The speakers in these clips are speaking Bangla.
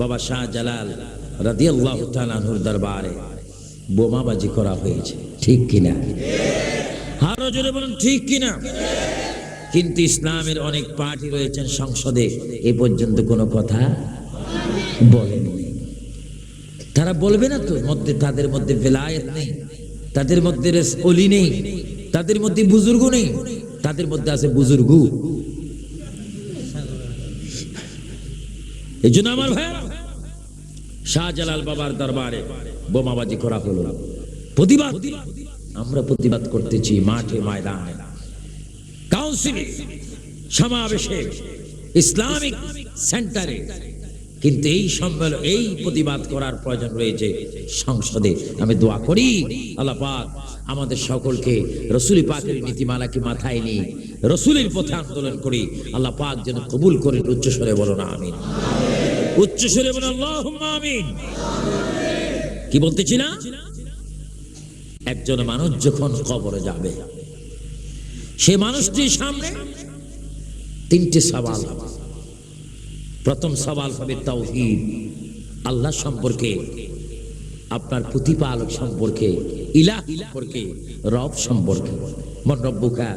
বাবা শাহ জালাল রাদিয়াল্লাহু তাআলার দরবারে বোমাবাজি করা হয়েছে, ঠিক কিনা? আরও জোরে বলুন, ঠিক কিনা? কিন্তু ইসলামের অনেক পার্টি রয়েছেন সংসদে, এ পর্যন্ত কোনো কথা বলেননি। তারা বলবে না তো, মধ্যে তাদের মধ্যে বেলায়েত নেই, তাদের মধ্যে অলি নেই, তাদের মধ্যে বুজুর্গ নেই, তাদের মধ্যে আছে বুজুর্গ। এই জন্য আমার ভাই শাহজালাল বাবার দরবারে বোমাবাজি করা হলো। প্রতিবাদ। আমরা প্রতিবাদ করতেছি মাঠে ময়দানে। কাউন্সিলে, সমাবেশে, ইসলামিক সেন্টারে। কিন্তু এই সম্মেলন, এই প্রতিবাদ করার প্রয়োজন রয়েছে সংসদে। আমি দোয়া করি, আল্লাহ পাক আমাদের সকলকে রসুলি পাকের নীতিমালাকে মাথায় নিয়ে রসুলের পথে আন্দোলন করি। আল্লাহ পাক যেন কবুল করেন উচ্চস্বরে বলো না আমিন উচ্চস্বরে বলো আল্লাহ আমিন। কি বলতেছি না একজন মানুষ যখন কবরে যাবে, সে মানুষটির সামনে তিনটি সওয়াল। প্রথম সওয়াল হবে তাওহীদ, আল্লাহ সম্পর্কে, আপনার প্রতিপালক সম্পর্কে, ইলাহ সম্পর্কে, রব সম্পর্কে। মন রব্বুকা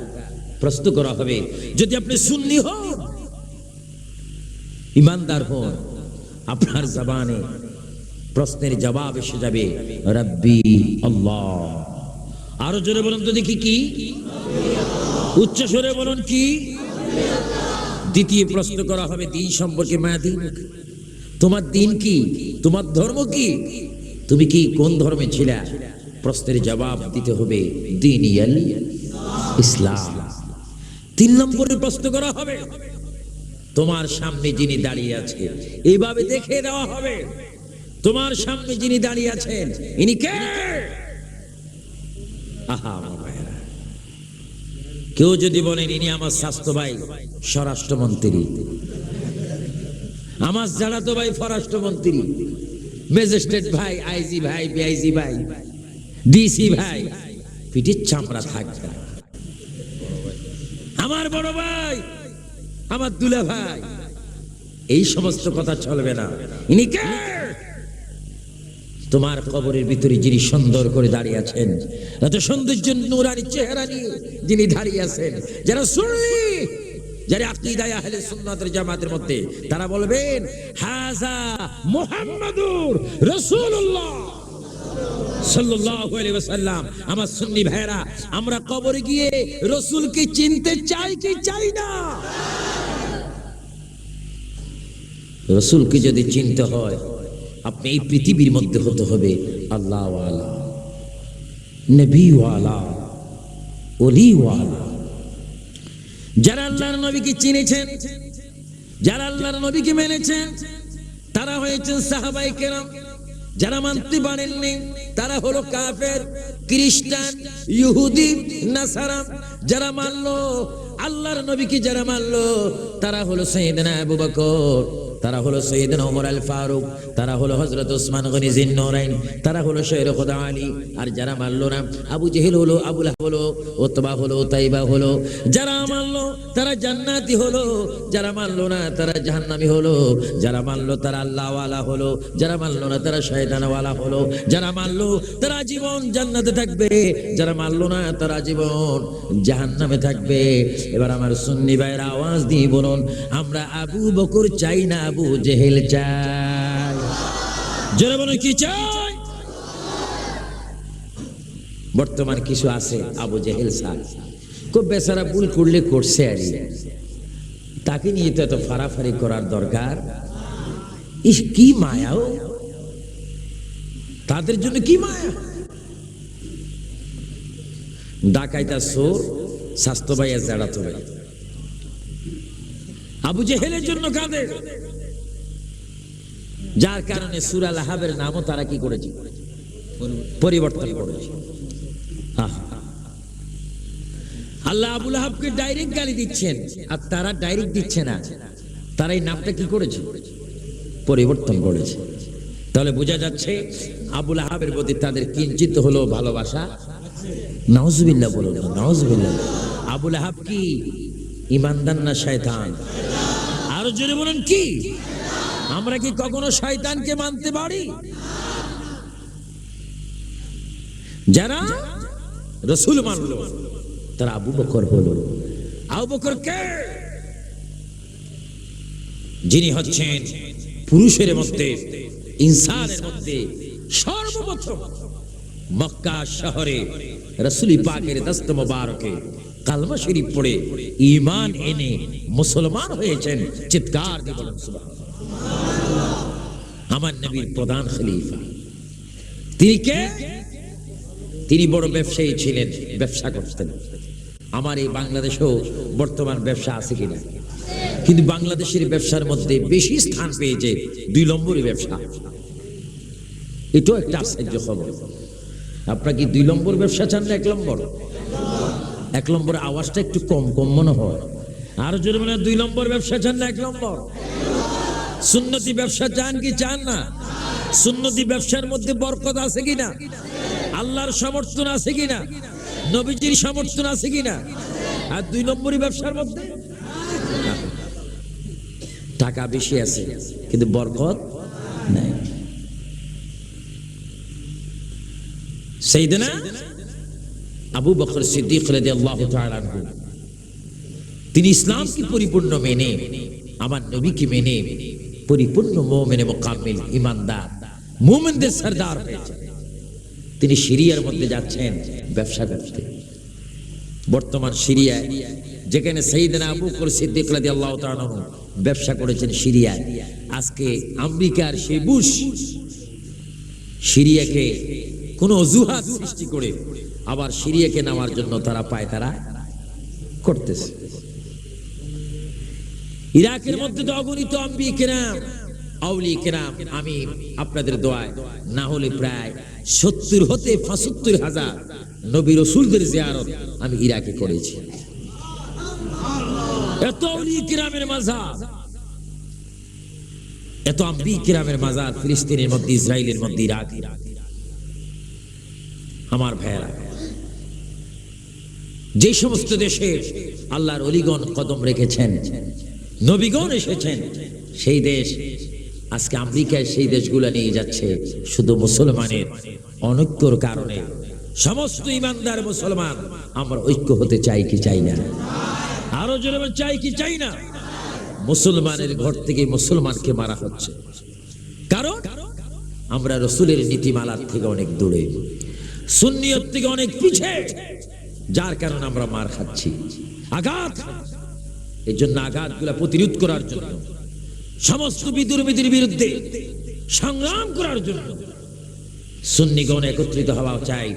প্রশ্ন করা হবে। যদি আপনি সুন্নি হন, ইমানদার হন আপনার জবানে প্রশ্নের জবাব এসে যাবে, রব্বি আল্লাহ। আরও জোরে বলুন তো দেখি কি? উচ্চ স্বরে বলুন কি? দ্বিতীয় প্রশ্ন করা হবে, দিন সম্পর্কে মায়া দিন। তোমার দিন কি? তোমার ধর্ম কি? তুমি কি কোন ধর্মে ছিলা? প্রশ্নের জবাব দিতে হবে দিন ইসলাম। তিন নম্বরে প্রশ্ন করা হবে তোমার সামনে যিনি দাঁড়িয়ে আছে এইভাবে দেখে দেওয়া হবে। তোমার সামনে যিনি দাঁড়িয়ে আছেন, ইনি কে। কেউ যদি বলেন, ইনি আমার স্বাস্থ্য ভাই, স্বরাষ্ট্রমন্ত্রী। আমার যারা তো ভাই, স্বরাষ্ট্রমন্ত্রী। ম্যাজিস্ট্রেট ভাই, আইজি ভাই, বিআইজি ভাই, ডিসি ভাই, পিঠির চামড়া থাকবে। আমার বড় ভাই আমার দুলা ভাই, এই সমস্ত কথা চলবে না। ইনি কে? তোমার কবরের ভিতরে যিনি সুন্দর করে দাঁড়িয়ে আছেন, এত সৌন্দর্য নুরানি চেহারা নিয়ে যিনি দাঁড়িয়ে আছেন, যারা শুনলি যারা আকিদায় আহলে সুন্নাতের জামাতের মধ্যে, তারা বলবেন হাজা মুহাম্মাদুর রাসূলুল্লাহ সাল্লাল্লাহু আলাইহি ওয়াসাল্লাম। আমার সুন্নি ভাইরা আমরা কবরে গিয়ে রসুলকে চিনতে চাই কি চাই না? রসুলকে যদি চিনতে হয়, আপনি এই পৃথিবীর মধ্যে হতে হবে আল্লাহ নবীওয়ালা অলিওয়ালা যারা আল্লাহর নবীকে চিনেছেন, যারা আল্লাহর নবীকে মেনেছেন, তারা হয়েছেন সাহাবাই কেরাম। যারা মানতে পারেননি, তারা হলো কাফের, খ্রিস্টান, ইহুদি, নাসারা। যারা মানলো, আল্লাহর নবীকে যারা মানলো, তারা হলো সৈয়দনা আবু বকর। তারা হলো সৈয়দনা ওমর আল ফারুক তারা হলো হজরত ওসমান গনি জিন্নরাইন, তারা হলো শৈর খোদা আলী, আর যারা মানলো না, আবু জেহেল হলো আবুল হলো ওতবা হলো তাইবা হলো, যারা মানলো তারা জান্নাতি হলো, যারা মানলো না, তারা জাহান্নামি হলো, যারা মানলো তারা আল্লাহওয়ালা হলো, যারা মানলো না তারা শয়তানওয়ালা হলো, যারা মানলো তারা জীবন জান্নাতে থাকবে, যারা মানলো না তারা জীবন জাহান্নামে থাকবে। এবার আমার সুন্নি ভাইয়ের আওয়াজ দিয়ে বলুন, আমরা আবু বকর চাই না আবু জেহেল চাই জোরে বলুন, কি চাই বর্তমান কিছু আছে আবু জেহেল সাহ খুব বেচারা ভুল করলে করছে আর তাকে নিয়ে তো এত ফারাফারি করার দরকার। ইস, কি মায়াও তাদের জন্য কি মায়া? ডাকাইতা সোর স্বাস্থ্য ভাইয়া জাড়াতো ভাই আবু জেহেলের জন্য কাঁদে। যার কারণে সুরাল আহাবের নামও তারা কি করেছে? পরিবর্তন করেছে। আল্লাহ আবুল আহাবকে ডাইরেক্ট গালি দিচ্ছেন, আর তারা ডাইরেক্ট দিচ্ছে না। তারা এই নামটা কি করেছে? পরিবর্তন করেছে। তাহলে বোঝা যাচ্ছে, আবুল আহাবের প্রতি তাদের কিঞ্চিত হলো ভালোবাসা। নওয়াজবিল্লাহ বলুন নওয়াজবিল্লাহ আবুল আহাব কি? ইমানদার না শয়তান? আরও জোরে বলুন কি? আমরা কি কখনো শয়তানকে মানতে পারি? যারা রসুল মানলো, তারা আবু বকর হলো। আবু বকর কে? যিনি হচ্ছেন পুরুষের মধ্যে, ইনসানের মধ্যে সর্বপ্রথম মক্কা শহরে রসুলি পাকের দস্ত মোবারকে কালমা শরীফ পড়ে ঈমান এনে মুসলমান হয়েছেন, চিৎকার আমার নবীর প্রধান খলিফা। তিনি কে? তিনি বড় ব্যবসায়ী ছিলেন, ব্যবসা করতেন। আমার এই বাংলাদেশেও বর্তমান ব্যবসা আছে কিনা? কিন্তু বাংলাদেশের ব্যবসার মধ্যে বেশি স্থান পেয়েছে দুই নম্বরই ব্যবসা। এটাও একটা আশ্চর্য খবর। আপনার কি দুই নম্বর ব্যবসা চান না এক নম্বর? এক নম্বর আওয়াজটা একটু কম কম মনে হয়। আরও জোরে মনে দুই নম্বর ব্যবসা চান না, এক নম্বর? সুন্নতি ব্যবসা চান কি চান না? সুন্নতি ব্যবসার মধ্যে বরকত আছে কিনা আল্লাহর সমর্থন আছে কিনা নবীজির সমর্থন আছে কিনা আর দুই নম্বরই ব্যবসার মধ্যে? টাকা বেশি আছে, কিন্তু বরকত নাই। সেইদিনা আবু বকর সিদ্দিক তিনি ইসলামকে পরিপূর্ণ মেনে, আমার নবীকে মেনে পরিপূর্ণ মোমেনে মোকাম্মিল ইমানদার মোমেনদের সর্দার হয়েছে তিনি সিরিয়ার মধ্যে যাচ্ছেন ব্যবসা করতে। বর্তমান সিরিয়ায়, যেখানে সেইদিনা আবু বকর সিদ্দিক তাআলা ব্যবসা করেছেন সিরিয়ায়, আজকে আমেরিকার সেই বুশ সিরিয়াকে কোন অজুহাত সৃষ্টি করে আবার সিরিয়াকে নেওয়ার জন্য তারা পায়, তারা করতেছে। ইরাকের মধ্যে তো অগণিত আম্বি কেরাম, আউলি কেরাম, আমি আপনাদের দোয়ায়, না হলে প্রায় সত্তর হতে পঁচাত্তর হাজার নবী রসুলদের জিয়ারত আমি ইরাকে করেছি। এত আউলি কেরামের মাঝার এত আম্বি কেরামের মাজার ফিলিস্তিনের মধ্যে, ইসরায়েলের মধ্যে ইরাক আমার ভাইয়েরা যে সমস্ত দেশে আল্লাহর অলিগণ কদম রেখেছেন, নবীগণ এসেছেন, সেই দেশ আজকে আমেরিকায় সেই দেশগুলো নিয়ে যাচ্ছে শুধু মুসলমানের অনৈক্যর কারণে। সমস্ত ইমানদার মুসলমান, আমরা ঐক্য হতে চাই কি চাই না? আরও জোরে চাই কি চাই না? মুসলমানের ঘর থেকে মুসলমানকে মারা হচ্ছে। কারণ আমরা রসুলের নীতিমালার থেকে অনেক দূরে, সুন্নিয়ত থেকে অনেক পিছে। যার কারণে আমরা মার খাচ্ছি। আঘাত? এই জন্য আঘাতগুলা প্রতিরোধ করার জন্য, সমস্ত বিদুর্মীতির বিরুদ্ধে সংগ্রাম করার জন্য সুন্নিগণ একত্রিত হওয়া চাই।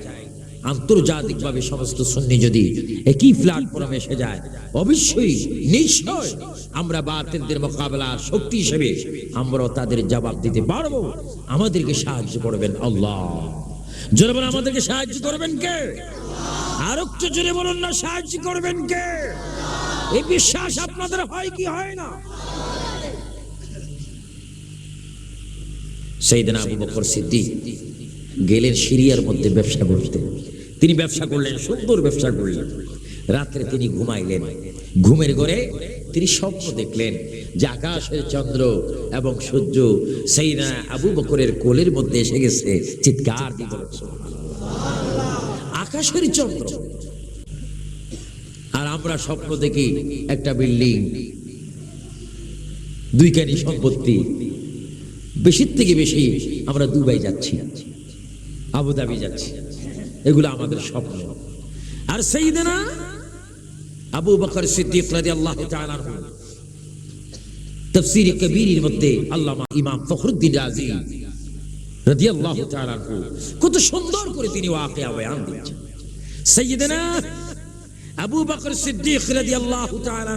আন্তর্জাতিকভাবে সমস্ত সুন্নি যদি একই প্ল্যাটফর্মে এসে যায়, অবশ্যই নিশ্চয় আমরা বাতিলদের মোকাবেলা শক্তি হিসেবে আমরাও তাদের জবাব দিতে পারব। আমাদেরকে সাহায্য করবেন আল্লাহ। জোরে বলে আমাদেরকে সাহায্য করবেন কে? আর একটু জোরে বলুন না, সাহায্য করবেন কে? এই বিশ্বাস আপনাদের হয় কি হয় না? সেইদিন আবু বকর সিদ্দিক গেলেন সিরিয়ার মধ্যে ব্যবসা করতে। তিনি ব্যবসা করলেন, সুন্দর ব্যবসা করলেন। রাত্রে তিনি ঘুমাইলেন। ঘুমের ঘরে তিনি স্বপ্ন দেখলেন যে আকাশের চন্দ্র এবং সূর্য সেই আবু বকরের কোলের মধ্যে এসে গেছে। চিৎকার দিয়ে "সুবহানাল্লাহ।" আকাশের আর আমরা স্বপ্ন দেখি একটা বিল্ডিং দুইখানি সম্পত্তি। বেশির থেকে বেশি আমরা দুবাই যাচ্ছি, আবুধাবি যাচ্ছি। এগুলো আমাদের স্বপ্ন। আর সেই দিনা আবু বকর সিদ্দিক তাআলা আনহু, তাফসীর কবীরের মধ্যে আল্লামা ইমাম ফখরুদ্দিন রাজি রাদিয়াল্লাহু তাআলা কত সুন্দর করে তিনি ওয়াকিয়া বয়ান আবু বকর সিদ্দিক রাদিয়াল্লাহু তাআলা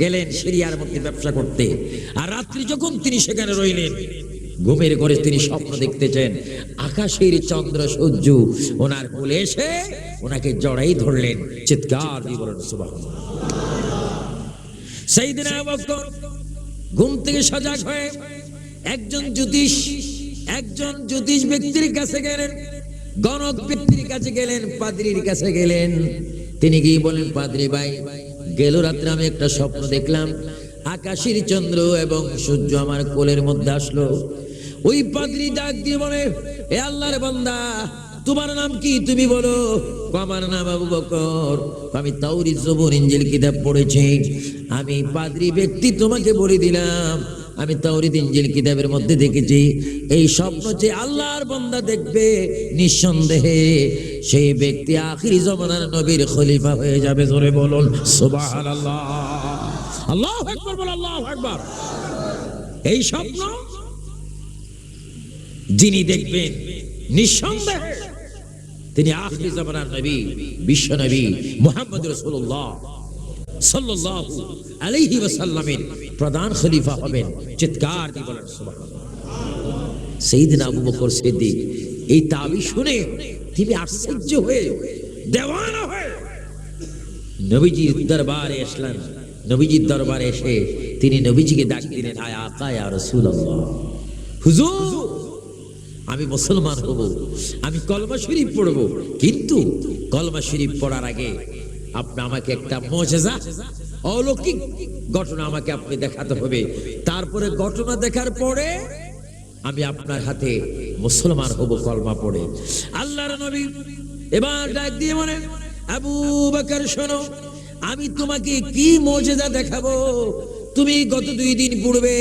গেলেন সিরিয়ার মধ্যে ব্যবসা করতে। আর রাত্রি যখন তিনি সেখানে রইলেন, ঘুমের ঘরে তিনি স্বপ্ন দেখতেছেন, আকাশের চন্দ্র সূর্য, ওনার কোলে এসে ওনাকে জড়াই ধরলেন। চিৎকার বলেন সুবহানাল্লাহ। সেই দিন ঘুম থেকে সজাগ হয়ে একজন জ্যোতিষ একজন জ্যোতিষ ব্যক্তির কাছে গেলেন, গণক ব্যক্তির কাছে গেলেন, পাদ্রির কাছে গেলেন। তিনি গিয়ে বলেন, পাদ্রি ভাই, গেল রাত্রে আমি একটা স্বপ্ন দেখলাম, আকাশের চন্দ্র এবং সূর্য আমার কোলের মধ্যে আসলো। ওই পাদ্রি ডাক দিয়ে বলে, এ আল্লাহর বান্দা, তোমার নাম কি তুমি বলো? আমার নাম আবু বকর। আমি তাওরি জবুর ইঞ্জিল কিতাব পড়েছি। আমি পাদ্রি ব্যক্তি তোমাকে বলে দিলাম আমি তাওরিদ ইঞ্জিল কিতাবের মধ্যে দেখেছি, এই স্বপ্ন যে আল্লাহর বান্দা দেখবে, নিঃসন্দেহে সেই ব্যক্তি আখিরি জমানার নবীর খলিফা হয়ে যাবে, জোরে বলুন, সুবহানাল্লাহ। আল্লাহু আকবার বল আল্লাহু আকবার। এই স্বপ্ন যিনি দেখবেন, নিঃসন্দেহে তিনি আখিরি জমানার নবী, বিশ্ব নবী, মুহাম্মদ রাসূলুল্লাহ। সাল্লাল্লাহু আলাইহি ওয়াসাল্লামের প্রধান খলিফা হবেন চিৎকার দিয়ে বলেন, সুবহানাল্লাহ। সেইদিন আবু বকর সিদ্দিক এই শুনে তিনি আশ্চর্য হয়ে দেওয়ানা হয়ে নবীজির দরবারে আসলেন। নবীজির দরবারে এসে তিনি নবীজিকে ডাক দিলেন আকা ইয়া রাসূলুল্লাহ। হুজুর, আমি মুসলমান হব, আমি কলমা শরীফ পড়ব। কিন্তু কলমা শরীফ পড়ার আগে আপনি আমাকে একটা মজেজা, অলৌকিক ঘটনা আমাকে আপনি দেখাতে হবে। তারপরে ঘটনা দেখার পরে আমি আপনার হাতে মুসলমান হব, কলমা পড়ে। আল্লাহর নবী এবার ডাক দিয়ে মনে আবু বকর, শোনো, আমি তোমাকে কি মজেদা দেখাবো? তুমি গত দুই দিন পূর্বে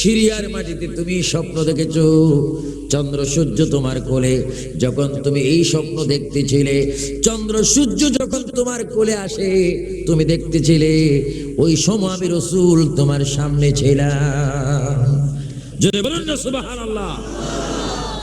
সিরিয়ার মাটিতে তুমি স্বপ্ন দেখেছ। চন্দ্র সূর্য তোমার কোলে, যখন তুমি এই স্বপ্ন দেখতেছিলে, চন্দ্র সূর্য যখন তোমার কোলে আসে, তুমি দেখতেছিলে, ওই সময় আমি রসুল তোমার সামনে ছিলাম। যদি বলুন না, সুবহানাল্লাহ।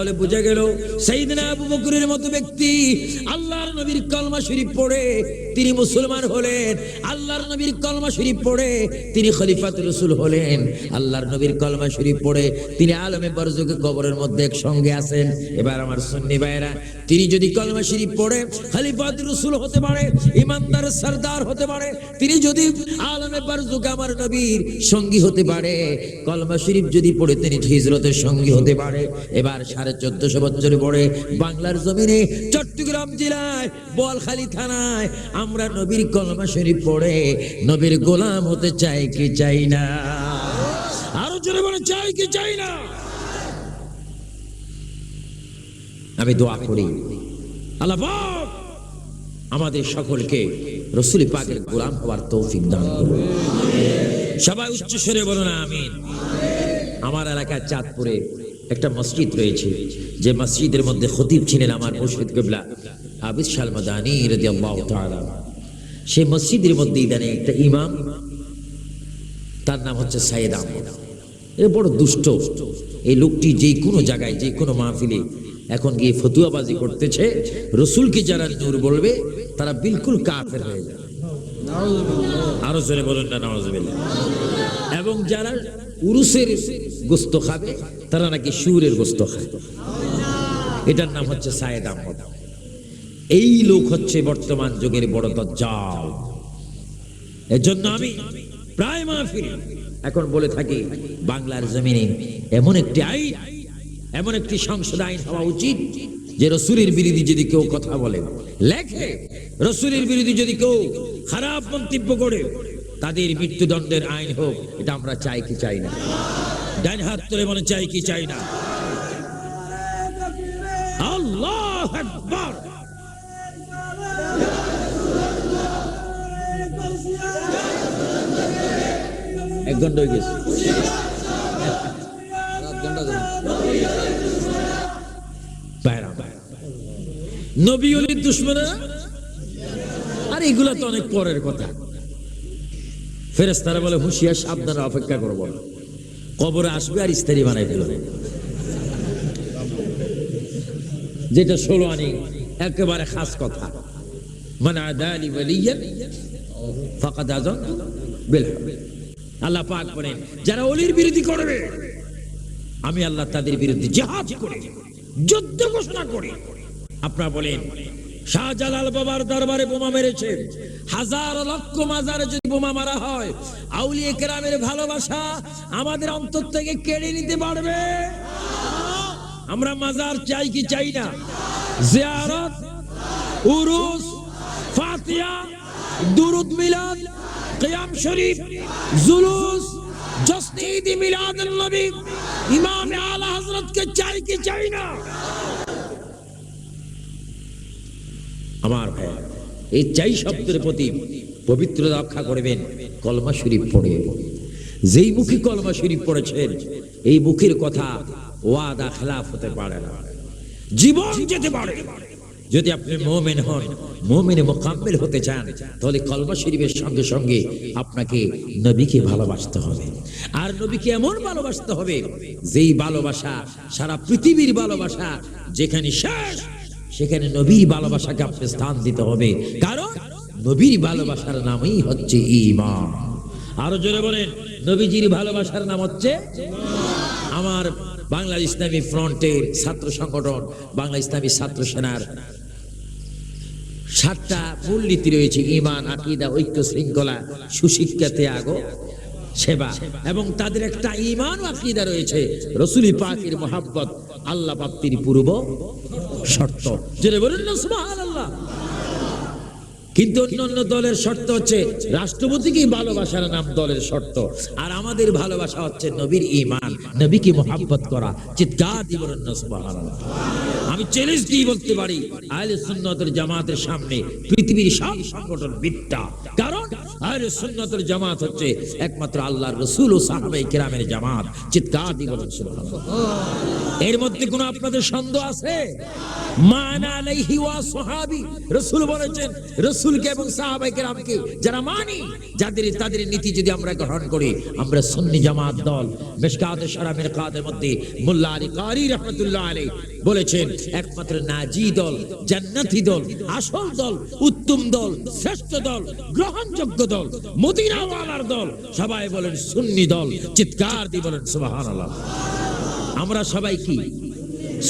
তাহলে বোঝা গেল সেইদিন আবু বকরের মতো ব্যক্তি আল্লাহর নবীর কলমা শরীফ পড়ে তিনি মুসলমান হলেন, আল্লাহর নবীর কলমা শরীফ পড়ে তিনি খলিফাত রসুল হলেন, আল্লাহর নবীর কলমা শরীফ পড়ে তিনি আলমে বরজুকে কবরের মধ্যে একসঙ্গে আছেন। এবার আমার সুন্নি ভাইরা তিনি যদি কলমা শরীফ পড়ে খলিফাত রসুল হতে পারে, ইমানদার সরদার হতে পারে, তিনি যদি আলমে বরজুক আমার নবীর সঙ্গী হতে পারে, কলমা শরীফ যদি পড়ে, তিনি হিজরতের সঙ্গী হতে পারে। এবার সাড়ে চোদ্দশো বছর পরে বাংলার জমিনে চট্টগ্রাম জেলায় বলখালী থানায় আমরা নবীর কলমা শরীফ পড়ে, নবীর গোলাম হতে চাই কি চাই না? আরও জোরে বলে, চাই কি চাই না? আমি দোয়া করি, আল্লাহ আমাদের সকলকে রসুল পাকের গোলাম হওয়ার তৌফিক দান করুন। সবাই উচ্চ স্বরে বলুন, আমিন। আমার এলাকায় চাঁদপুরে একটা মসজিদ রয়েছে। যে মসজিদের মধ্যে খতিব ছিলেন আমার মুর্শিদ কিবলা আবিদ সালমাদানি সেই মসজিদের মধ্যে ইদানে একটা ইমাম, তার নাম হচ্ছে সাইয়েদ আহমদ। এ বড় দুষ্ট। এই লোকটি যে কোনো জায়গায় যে কোনো মাহফিলে এখন গিয়ে ফতুয়াবাজি করতেছে, রসুলকে যারা নূর বলবে, তারা বিলকুল কাফের হয়ে যাবে। আরও জোরে বলুন না নওয়াজ এবং যারা উরুসের গোস্ত খাবে, তারা নাকি সুরের গোস্ত খায়। এটার নাম হচ্ছে সায়েদ আহমদ। এই লোক হচ্ছে বর্তমান যুগের বড় দজ্জাল। এর জন্য আমি প্রায় মাহফিল এখন বলে থাকি, বাংলার জমিনে এমন একটি আইন, এমন একটি সংসদ আইন হওয়া উচিত যে রসুলের বিরোধী যদি কেউ কথা বলে, লেখে, রসুলের বিরোধী যদি কেউ খারাপ মন্তব্য করে তাদের মৃত্যুদণ্ডের আইন হোক, এটা আমরা চাই কি চাই না। ডাইন হাত তুলে মনে চাই কি চাই না। নবী অলির দুশ্মনা আর এগুলা তো অনেক পরের কথা। ফেরেস্তারা বলে, হুঁশিয়ার সাবধানে অপেক্ষা করব না কবরে আসবে আর ইস্তারি বানাই ফেলবে। যেটা ষোলো আনি, একেবারে খাস কথা। মানে আদালি ফাকাদ আজম বিল আল্লাহ পাক বলেন, যারা অলির বিরোধী করবে, আমি আল্লাহ তাদের বিরুদ্ধে জাহাজ করে, যুদ্ধ ঘোষণা করে। আপনারা বলেন শাহজালাল বাবার দরবারে বোমা মেরেছে। হাজার লক্ষ মাজারে যদি বোমা মারা হয়, আউলিয়া কেরামের ভালোবাসা আমাদের অন্তর থেকে কেড়ে নিতে পারবে? আমরা মাজার চাই কি চাই না? জিয়ারত, উরুস, ফাতিয়া, দুরুদ মিলাদ, কিয়াম শরীফ, জুলুস ঈদ মিলাদ নবী ইমাম আলা হযরত কে চাই কি চাই না? আমার ভাই। এই চাই শব্দের প্রতি পবিত্র রক্ষা করবেন কলমা শরীফ পড়ে। যেই মুখে কলমা শরীফ পড়েছেন, এই মুখের কথা ওয়াদা খেলাফ হতে পারে না। জীবন যেতে পারে। যদি আপনি মোমেন হন, মোমেনে মোকাম্মেল হতে চান, তাহলে কলমা শরীফের সঙ্গে সঙ্গে আপনাকে নবীকে ভালোবাসতে হবে। আর নবীকে এমন ভালোবাসতে হবে, যেই ভালোবাসা সারা পৃথিবীর ভালোবাসা, যেখানে শেষ সেখানে নবীর ভালোবাসাকে আপনি স্থান দিতে হবে। কারণ নবীর ভালোবাসার নামই হচ্ছে ইমান আরও জোরে বলেন, নবীজির ভালোবাসার নাম হচ্ছে আমার বাংলা ইসলামী ফ্রন্টের ছাত্র সংগঠন বাংলা ইসলামী ছাত্র সেনার সাতটা মূলনীতি রয়েছে ইমান আকিদা, ঐক্য, শৃঙ্খলা সুশিক্ষা ত্যাগ সেবা এবং তাদের একটা ইমান আকিদা রয়েছে। রসুলি পাকের মোহাব্বত আল্লাহ প্রাপ্তির পূর্ব শর্ত। যেটা বলেন কিন্তু অন্যান্য দলের শর্ত হচ্ছে, রাষ্ট্রপতিকেই ভালোবাসার নাম দলের শর্ত। আর আমাদের ভালোবাসা হচ্ছে নবীর ইমান নবীকে মোহাব্বত করা। চিৎকার দিয়ে বলেন আমি চ্যালেঞ্জ দিয়ে বলতে পারি, আহলে সুন্নতের জামাতের সামনে পৃথিবীর সব সংগঠন বিদ্যা আহলে সুন্নতের জামাত হচ্ছে একমাত্র আল্লাহর রসুল ও সাহাবাই কেরামের জামাত। চিৎকার বলেন এর মধ্যে কোনো আপনাদের সন্দেহ আছে? মান সাহাবি। গ্রহণ করি, আমরা সুন্নি জামাত দল আলী বলেছেন, একমাত্র নাজি দল, জান্নাতি দল, আসল দল, উত্তম দল, শ্রেষ্ঠ দল, গ্রহণযোগ্য দল মদিনাওয়ালার দল সবাই বলেন সুন্নি দল চিৎকার দিয়ে বলেন সুবহানাল্লাহ। আমরা সবাই কি?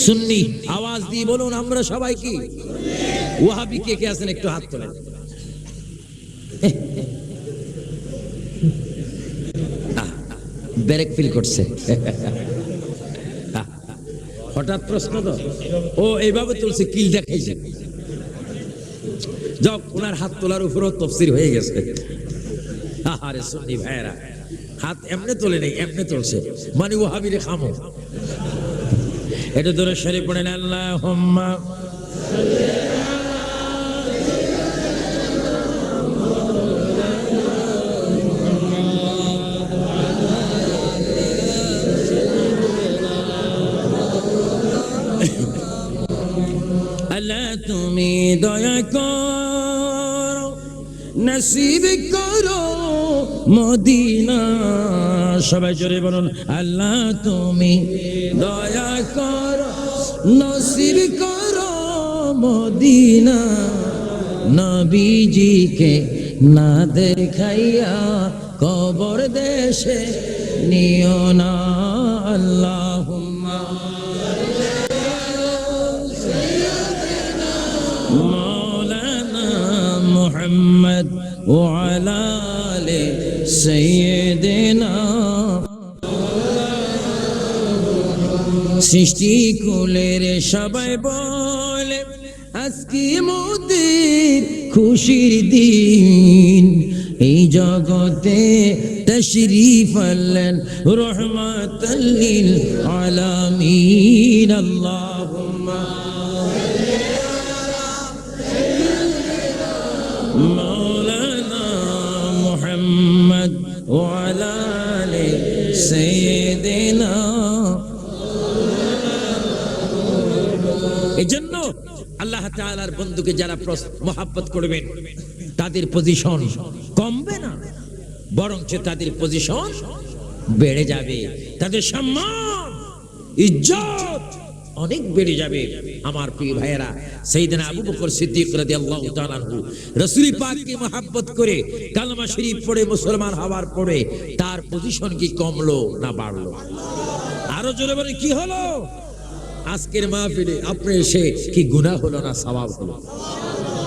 সুন্নি? আওয়াজ দিয়ে বলুন আমরা সবাই কি? ওয়াহাবি কে কে আছেন? একটু হাত তোলেন। আহ, ব্যারেক ফিল করছে। হঠাৎ প্রশ্ন তো। ও এইভাবে তুলছে কিল দেখাইছে। যাও ওনার হাত তোলার উপরও তফসির হয়ে গেছে। আরে সুন্নি ভাইয়েরা, হাত এমনি তোলে নেই, এমনি তুলছে। মানে ওহাবিরে খামো। এটা ধরে সরে পড়েন আল্লাহ হোম্মা তুমি দয়া করো নসিব করো মদিনা। সবাই জোরে বলুন, আল্লাহ তুমি দয়া করো, নসিব করো মদিনা। নবীজিকে না দেখাইয়া কবর দেশে নিও না আল্লাহুম্মা محمد وعلى آل سيدنا সৃষ্টি কুলের সবাই বলে আজকে মোদের খুশির দিন এই জগতে তশরিফ আল্লেন রহমাতাল্লিল আলামিন আল্লাহুম্মা এজন্য আল্লাহ তাআলার বন্ধুকে যারা মহাব্বত করবেন, তাদের পজিশন কমবে না। বরঞ্চ তাদের পজিশন বেড়ে যাবে। তাদের সম্মান, ইজ্জত অনেক বেড়ে যাবে। আমার প্রিয় ভাইয়েরা সেইদিন আবু বকর সিদ্দিক রাদিয়াল্লাহু তাআলা রাসূল পাককে মহব্বত করে কালমা শরীফ পড়ে মুসলমান হওয়ার পরে তার পজিশন কি কমলো না বাড়লো? আরও জোরে বলে কি হলো? আজকের মাহফিলে আপনি এসে কি গুণা হলো না স্বভাব হলো?